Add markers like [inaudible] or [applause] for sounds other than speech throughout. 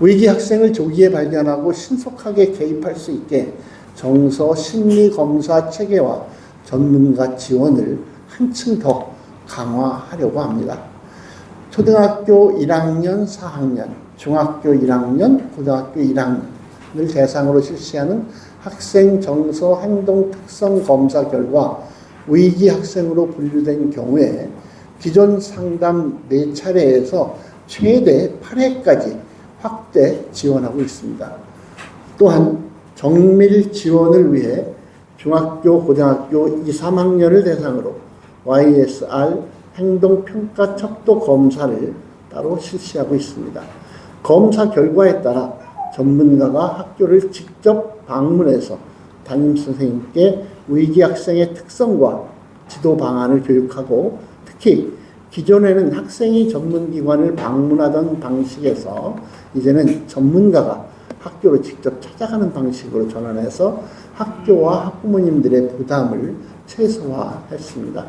위기 학생을 조기에 발견하고 신속하게 개입할 수 있게 정서 심리 검사 체계와 전문가 지원을 한층 더 강화하려고 합니다. 초등학교 1학년, 4학년, 중학교 1학년, 고등학교 1학년을 대상으로 실시하는 학생 정서 행동 특성 검사 결과 위기 학생으로 분류된 경우에 기존 상담 4차례에서 최대 8회까지 확대 지원하고 있습니다. 또한 정밀 지원을 위해 중학교, 고등학교 2, 3학년을 대상으로 YSR 행동평가 척도 검사를 따로 실시하고 있습니다. 검사 결과에 따라 전문가가 학교를 직접 방문해서 담임 선생님께 위기 학생의 특성과 지도 방안을 교육하고 특히 기존에는 학생이 전문기관을 방문하던 방식에서 이제는 전문가가 학교로 직접 찾아가는 방식으로 전환해서 학교와 학부모님들의 부담을 최소화했습니다.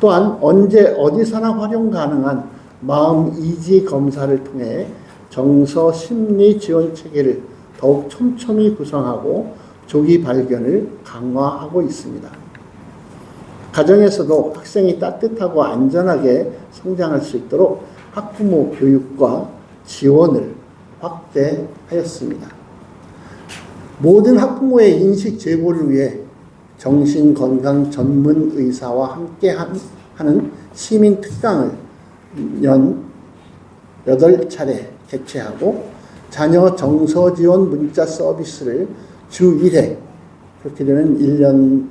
또한 언제 어디서나 활용 가능한 마음 이지 검사를 통해 정서 심리 지원 체계를 더욱 촘촘히 구성하고 조기 발견을 강화하고 있습니다. 가정에서도 학생이 따뜻하고 안전하게 성장할 수 있도록 학부모 교육과 지원을 확대하였습니다. 모든 학부모의 인식 제고를 위해 정신건강 전문 의사와 함께 하는 시민 특강을 연 8차례 개최하고 자녀 정서 지원 문자 서비스를 주 1회 그렇게 되면 1년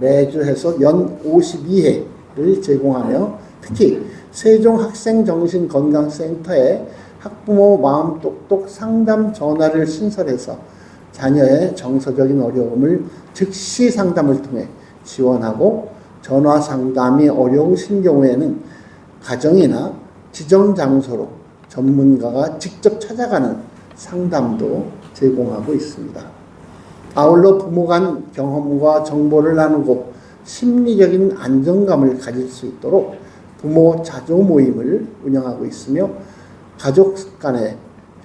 매주 해서 연 52회를 제공하며 특히 세종 학생정신건강센터에 학부모 마음 똑똑 상담 전화를 신설해서 자녀의 정서적인 어려움을 즉시 상담을 통해 지원하고 전화 상담이 어려우신 경우에는 가정이나 지정 장소로 전문가가 직접 찾아가는 상담도 제공하고 있습니다. 아울러 부모 간 경험과 정보를 나누고 심리적인 안정감을 가질 수 있도록 부모 자조 모임을 운영하고 있으며 가족 간의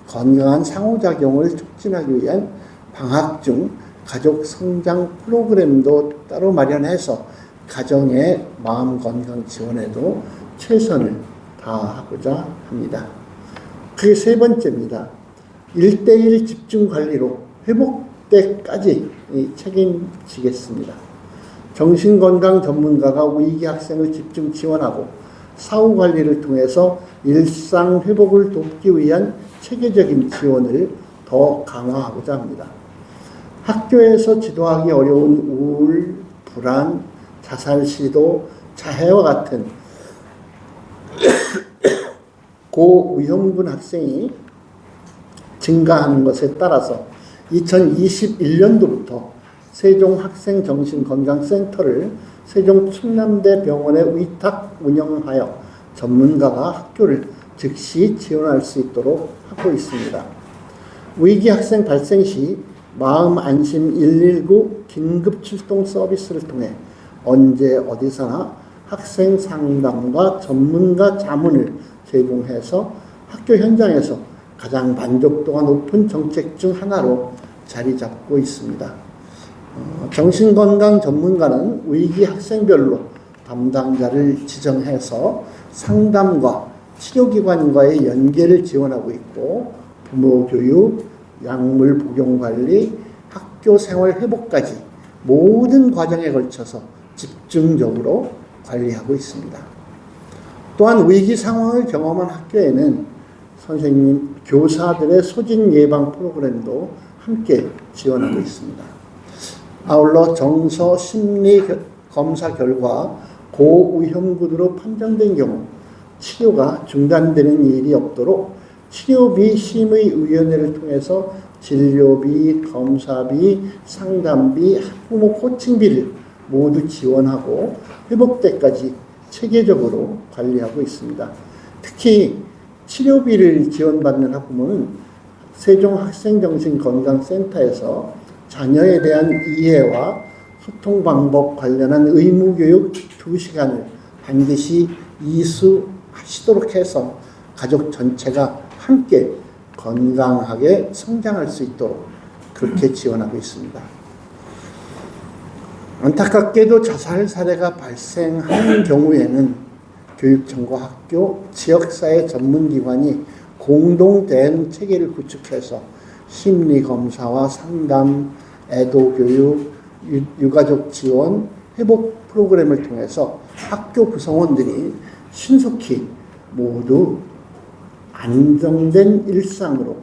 건강한 상호작용을 촉진하기 위한 방학 중 가족 성장 프로그램도 따로 마련해서 가정의 마음 건강 지원에도 최선을 다하고자 합니다. 그게 세 번째입니다. 1대1 집중 관리로 회복 때까지 책임지겠습니다. 정신건강 전문가가 위기 학생을 집중 지원하고 사후 관리를 통해서 일상 회복을 돕기 위한 체계적인 지원을 더 강화하고자 합니다. 학교에서 지도하기 어려운 우울, 불안, 자살 시도, 자해와 같은 [coughs] 고위험군 학생이 증가하는 것에 따라서 2021년도부터 세종학생정신건강센터를 세종 충남대 병원에 위탁 운영하여 전문가가 학교를 즉시 지원할 수 있도록 하고 있습니다. 위기 학생 발생 시 마음 안심 119 긴급 출동 서비스를 통해 언제 어디서나 학생 상담과 전문가 자문을 제공해서 학교 현장에서 가장 만족도가 높은 정책 중 하나로 자리 잡고 있습니다. 어, 정신건강 전문가는 위기 학생별로 담당자를 지정해서 상담과 치료기관과의 연계를 지원하고 있고 부모 교육, 약물 복용 관리, 학교 생활 회복까지 모든 과정에 걸쳐서 집중적으로 관리하고 있습니다. 또한 위기 상황을 경험한 학교에는 선생님, 교사들의 소진 예방 프로그램도 함께 지원하고 있습니다. 아울러 정서 심리 검사 결과 고위험군으로 판정된 경우 치료가 중단되는 일이 없도록 치료비 심의위원회를 통해서 진료비, 검사비, 상담비, 학부모 코칭비를 모두 지원하고 회복 때까지 체계적으로 관리하고 있습니다. 특히 치료비를 지원받는 학부모는 세종학생정신건강센터에서 자녀에 대한 이해와 소통 방법 관련한 의무 교육 2시간을 반드시 이수하시도록 해서 가족 전체가 함께 건강하게 성장할 수 있도록 그렇게 지원하고 있습니다. 안타깝게도 자살 사례가 발생하는 경우에는 교육청과 학교, 지역사회 전문기관이 공동 대응 체계를 구축해서 심리 검사와 상담, 애도 교육, 유- 유가족 지원, 회복 프로그램을 통해서 학교 구성원들이 신속히 모두 안정된 일상으로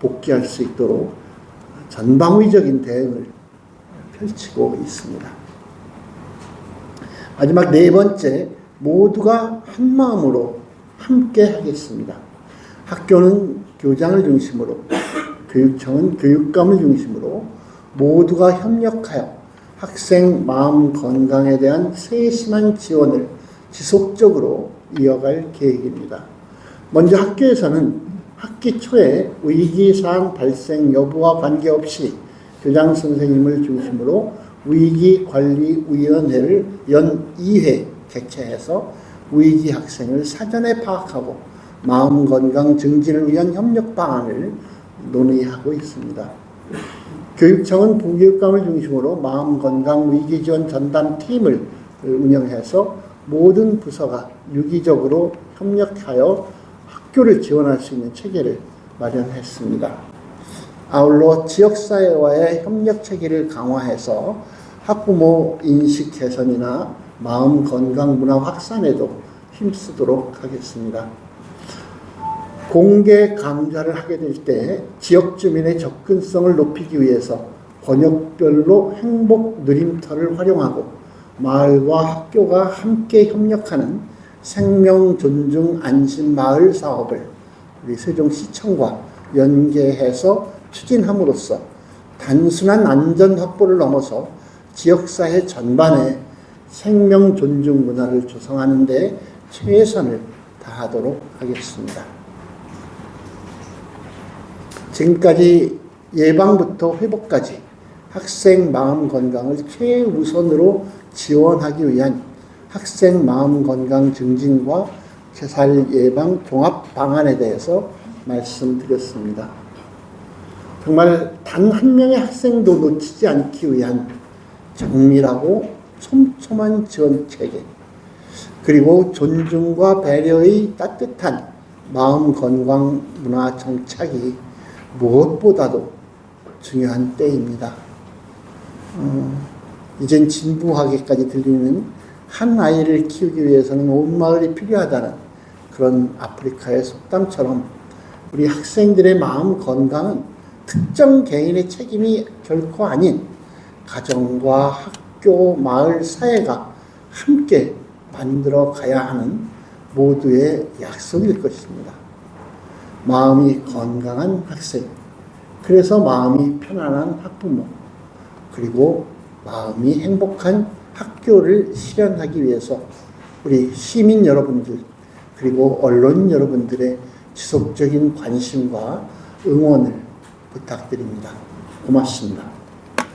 복귀할 수 있도록 전방위적인 대응을 펼치고 있습니다. 마지막 네 번째, 모두가 한 마음으로 함께 하겠습니다. 학교는 교장을 중심으로, 교육청은 교육감을 중심으로 모두가 협력하여 학생 마음 건강에 대한 세심한 지원을 지속적으로 이어갈 계획입니다. 먼저 학교에서는 학기 초에 위기사항 발생 여부와 관계없이 교장 선생님을 중심으로 위기관리위원회를 연 2회 개최해서 위기 학생을 사전에 파악하고 마음 건강 증진을 위한 협력 방안을 논의하고 있습니다. 교육청은 부교육감을 중심으로 마음 건강 위기 지원 전담 팀을 운영해서 모든 부서가 유기적으로 협력하여 학교를 지원할 수 있는 체계를 마련했습니다. 아울러 지역사회와의 협력 체계를 강화해서 학부모 인식 개선이나 마음 건강 문화 확산에도 힘쓰도록 하겠습니다. 공개 강좌를 하게 될 때 지역 주민의 접근성을 높이기 위해서 번역별로 행복 누림터를 활용하고 마을과 학교가 함께 협력하는 생명 존중 안심 마을 사업을 우리 세종시청과 연계해서 추진함으로써 단순한 안전 확보를 넘어서 지역사회 전반에 생명 존중 문화를 조성하는 데 최선을 다하도록 하겠습니다. 지금까지 예방부터 회복까지 학생 마음 건강을 최우선으로 지원하기 위한 학생 마음 건강 증진과 자살 예방 종합 방안에 대해서 말씀드렸습니다. 정말 단 한 명의 학생도 놓치지 않기 위한 정밀하고 촘촘한 지원 체계, 그리고 존중과 배려의 따뜻한 마음 건강 문화 정착이 무엇보다도 중요한 때입니다. 어, 이젠 진부하게까지 들리는 한 아이를 키우기 위해서는 온 마을이 필요하다는 그런 아프리카의 속담처럼 우리 학생들의 마음 건강은 특정 개인의 책임이 결코 아닌 가정과 학교, 마을, 사회가 함께 만들어 가야 하는 모두의 약속일 것입니다. 마음이 건강한 학생, 그래서 마음이 편안한 학부모, 그리고 마음이 행복한 학교를 실현하기 위해서 우리 시민 여러분들, 그리고 언론 여러분들의 지속적인 관심과 응원을 부탁드립니다. 고맙습니다.